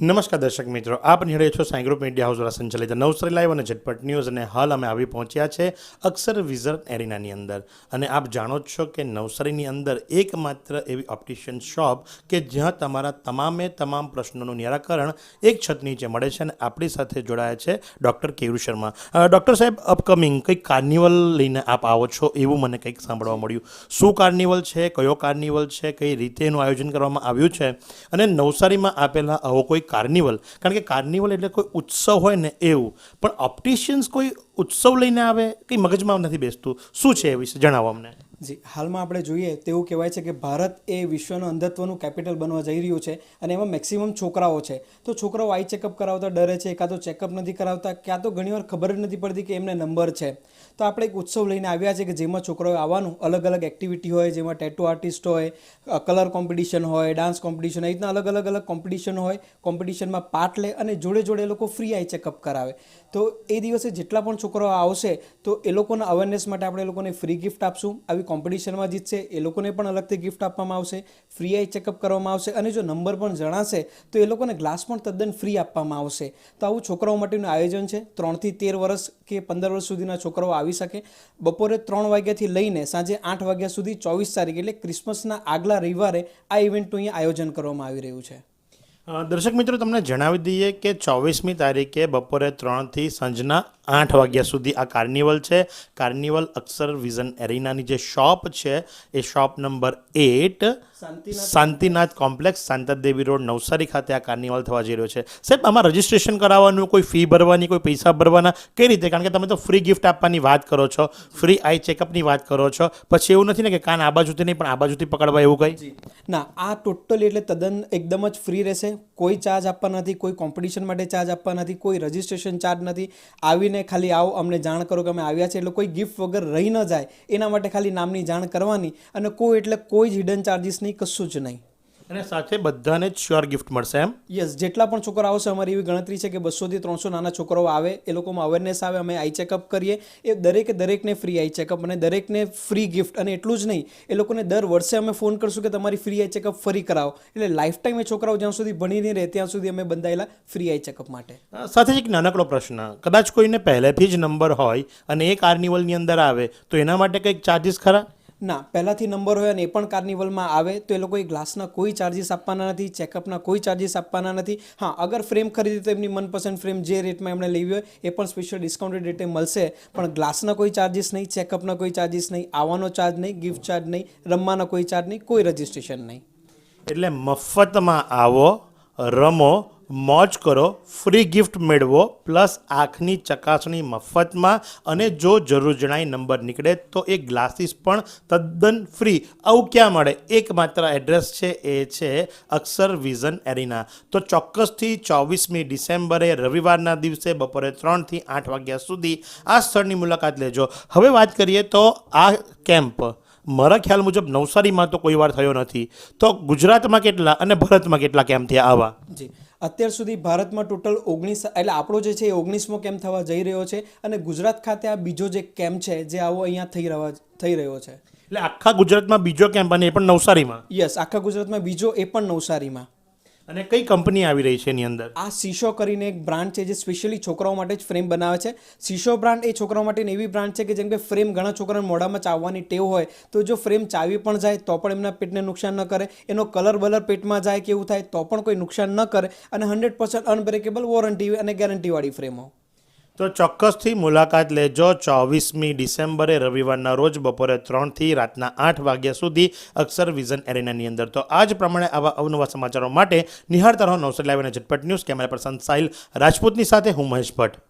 નમસ્કાર દર્શક મિત્રો, આપ નિહાળે છો સાંઈ ગ્રુપ મીડિયા હાઉસ દ્વારા સંચાલિત નવસારી લાઈવ અને ઝટપટ ન્યૂઝ અને હાલ અમે આવી પહોંચ્યા છે અક્ષર વિઝર એરિનાની અંદર. અને આપ જાણો જ છો કે નવસારીની અંદર એકમાત્ર એવી ઓપ્ટિશિયન શોપ કે જ્યાં તમારા તમામે તમામ પ્રશ્નોનું નિરાકરણ એક છત નીચે મળે છે અને આપણી સાથે જોડાયા છે ડૉક્ટર કેયુર શર્મા. ડૉક્ટર સાહેબ અપકમિંગ કંઈક કાર્નિવલ લઈને આપ આવો છો એવું મને કંઈક સાંભળવા મળ્યું. શું કાર્નિવલ છે, કયો કાર્નિવલ છે, કઈ રીતે એનું આયોજન કરવામાં આવ્યું છે? અને નવસારીમાં આપેલા આવો કોઈ કાર્નિવલ. કારણ કે કાર્નિવલ એટલે કોઈ ઉત્સવ હોય ને એવું. પણ ઓપ્ટિશિયન્સ કોઈ ઉત્સવ લઈને આવે કંઈ મગજમાં નથી બેસતું? શું છે એ વિશે જણાવો અમને. જી, હાલમાં આપણે જોઈએ તેવું કહેવાય છે કે ભારત એ વિશ્વનું અંધત્વનું કેપિટલ બનવા જઈ રહ્યું છે અને એમાં મેક્સિમમ છોકરાઓ છે. તો છોકરાઓ આઈ ચેકઅપ કરાવતા ડરે છે, કાં તો ચેકઅપ નથી કરાવતા ક્યાં તો ઘણીવાર ખબર જ નથી પડતી કે એમને નંબર છે. તો આપણે એક ઉત્સવ લઈને આવ્યા છે કે જેમાં છોકરાઓ આવવાનું અલગ અલગ એક્ટિવિટી હોય, જેમાં ટેટુ આર્ટિસ્ટ હોય કલર કોમ્પિટિશન હોય ડાન્સ કોમ્પિટિશન એ રીતના અલગ અલગ અલગ કોમ્પિટિશન હોય કોમ્પિટિશનમાં પાર્ટ લે અને જોડે જોડે એ લોકો ફ્રી આઈ ચેકઅપ કરાવે. તો એ દિવસે જેટલા પણ છોકરાઓ આવશે, તો એ લોકોના અવેરનેસ માટે આપણે એ લોકોને ફ્રી ગિફ્ટ આપશું. આવી કોમ્પિટિશનમાં જીતશે, એ લોકોને પણ અલગથી ગિફ્ટ આપવામાં આવશે ફ્રી આઈ ચેકઅપ કરવામાં આવશે અને જો નંબર પણ જણાશે, તો એ લોકોને ગ્લાસ પણ તદ્દન ફ્રી આપવામાં આવશે. તો આવું છોકરાઓ માટેનું આયોજન છે. ત્રણથી તેર વર્ષ કે પંદર વર્ષ સુધીના છોકરાઓ આવી શકે. બપોરે ત્રણ વાગ્યાથી લઈને સાંજે આઠ વાગ્યા સુધી ચોવીસ તારીખ એટલે ક્રિસમસના આગલા રવિવારે આ ઇવેન્ટનું અહીંયા આયોજન કરવામાં આવી રહ્યું છે. દર્શક મિત્રો, તમને જણાવી દઈએ કે ચોવીસમી તારીખે બપોરે ત્રણથી સાંજના આઠ વાગ્યા સુધી આ કાર્નિવલ છે. કાર્નિવલ અક્ષર વિઝન એરિનાની જે શોપ છે એ shop number eight Shantinath complex Shantadevi road Navsari ખાતે આ કાર્નિવલ થવા જઈ રહ્યો છે. સાહેબ આમાં રજીસ્ટ્રેશન કરાવવાનું કોઈ ફી ભરવાની કોઈ પૈસા ભરવાના કઈ રીતે? કારણ કે તમે તો ફ્રી ગિફ્ટ આપવાની વાત કરો છો ફ્રી આઈ ચેકઅપની વાત કરો છો. પછી એવું નથી ને કે કાન આ બાજુથી નહીં પણ આ બાજુથી પકડવા એવું કંઈ? ના આ ટોટલી એટલે તદ્દન એકદમ જ ફ્રી રહેશે. કોઈ ચાર્જ આપવા નથી કોઈ કોમ્પિટિશન માટે ચાર્જ આપવા નથી કોઈ રજિસ્ટ્રેશન ચાર્જ નથી. આવીને ખાલી આવો, અમને જાણ કરો કે અમે આવ્યા છે એટલે કોઈ ગિફ્ટ વગર રહી ન જાય. એના માટે ખાલી નામની જાણ કરવાની અને કોઈ એટલે કોઈ જ હિડન ચાર્જિસ નહીં કશું જ નહીં. અને સાથે બધાને જ શ્યોર ગિફ્ટ મળશે એમ? યસ જેટલા પણ છોકરા આવશે અમારી એવી ગણતરી છે કે બસોથી ત્રણસો નાના છોકરાઓ આવે એ લોકોમાં અવેરનેસ આવે અમે આઈ ચેકઅપ કરીએ. એ દરેકે દરેકને ફ્રી આઈ ચેકઅપ અને દરેકને ફ્રી ગિફ્ટ અને એટલું જ નહીં એ લોકોને દર વર્ષે અમે ફોન કરશું કે તમારી ફ્રી આઈ ચેકઅપ ફરી કરાવો. એટલે લાઈફ ટાઈમ એ છોકરાઓ જ્યાં સુધી ભણી નહીં રહે ત્યાં સુધી અમે બંધાયેલા ફ્રી આઈ ચેકઅપ માટે. સાથે એક નાનકડો પ્રશ્ન. કદાચ કોઈને પહેલેથી જ નંબર હોય અને એ કાર્નિવલની અંદર આવે તો એના માટે કંઈક ચાર્જિસ ખરા? ના, પહેલાંથી નંબર હોય અને એ પણ કાર્નિવલમાં આવે, તો એ લોકોએ ગ્લાસના કોઈ ચાર્જીસ આપવાના નથી ચેકઅપના કોઈ ચાર્જીસ આપવાના નથી. હા, અગર ફ્રેમ ખરીદી તો એમની મનપસંદ ફ્રેમ જે રેટમાં એમણે લેવી હોય, એ પણ સ્પેશિયલ ડિસ્કાઉન્ટેડ રેટે મળશે. પણ ગ્લાસના કોઈ ચાર્જીસ નહીં ચેકઅપના કોઈ ચાર્જીસ નહીં, આવવાનો ચાર્જ નહીં ગિફ્ટ ચાર્જ નહીં, રમવાના કોઈ ચાર્જ નહીં, કોઈ રજિસ્ટ્રેશન નહીં. એટલે મફતમાં આવો, રમો મોજ કરો ફ્રી ગિફ્ટ મેળવો પ્લસ આંખની ચકાસણી મફતમાં અને જો જરૂર જણાય નંબર નીકળે તો એ ગ્લાસીસ પણ તદ્દન ફ્રી આવું ક્યાં મળે? એકમાત્ર એડ્રેસ છે એ છે અક્ષર વિઝન એરિના. તો ચોક્કસથી ચોવીસમી ડિસેમ્બરે રવિવારના દિવસે બપોરે ત્રણથી આઠ વાગ્યા સુધી આ સ્થળની મુલાકાત લેજો. હવે વાત કરીએ તો આ કેમ્પ મારા ખ્યાલ મુજબ નવસારીમાં તો કોઈ વાર થયો નથી. તો ગુજરાતમાં કેટલા અને ભારતમાં કેટલા કેમ્પ થયા આવા? જી. અત્યાર સુધી ભારતમાં ટોટલ ઓગણીસ એટલે આપણો જે છે એ ઓગણીસમો કેમ્પ થવા જઈ રહ્યો છે અને ગુજરાત ખાતે આ બીજો જે કેમ્પ છે જે આવો અહીંયા થઈ રહ્યો થઈ રહ્યો છે. એટલે આખા ગુજરાતમાં બીજો કેમ્પ અને એ પણ નવસારીમાં? યસ આખા ગુજરાતમાં બીજો એ પણ નવસારીમાં. અને કઈ કંપની આવી રહી છે એની અંદર? આ સીશો કરીને એક બ્રાન્ડ છે જે સ્પેશિયલી છોકરાઓ માટે જ ફ્રેમ બનાવે છે. સીશો બ્રાન્ડ એ છોકરાઓ માટેની એવી બ્રાન્ડ છે કે જેમ કે ફ્રેમ ઘણા છોકરાને મોઢામાં ચાવવાની ટેવ હોય, તો જો ફ્રેમ ચાવી પણ જાય તો પણ એમના પેટને નુકસાન ન કરે. એનો કલર બલર પેટમાં જાય કે એવું થાય તો પણ કોઈ નુકસાન ન કરે. અને હંડ્રેડ પર્સન્ટ અનબ્રેકેબલ વોરંટી અને ગેરંટીવાળી ફ્રેમો તો ચોક્કસથી મુલાકાત લેજો ચોવીસમી ડિસેમ્બરે રવિવારના રોજ બપોરે ત્રણથી રાતના આઠ વાગ્યા સુધી અક્ષર વિઝન એરેનાની અંદર. તો આ જ પ્રમાણે આવા અવનવા સમાચારો માટે નિહાળતા રહો નવસર લાવીને ઝટપટ ન્યૂઝ કેમેરા પર્સન સાહિલ રાજપૂતની સાથે હું મહેશ ભટ્ટ.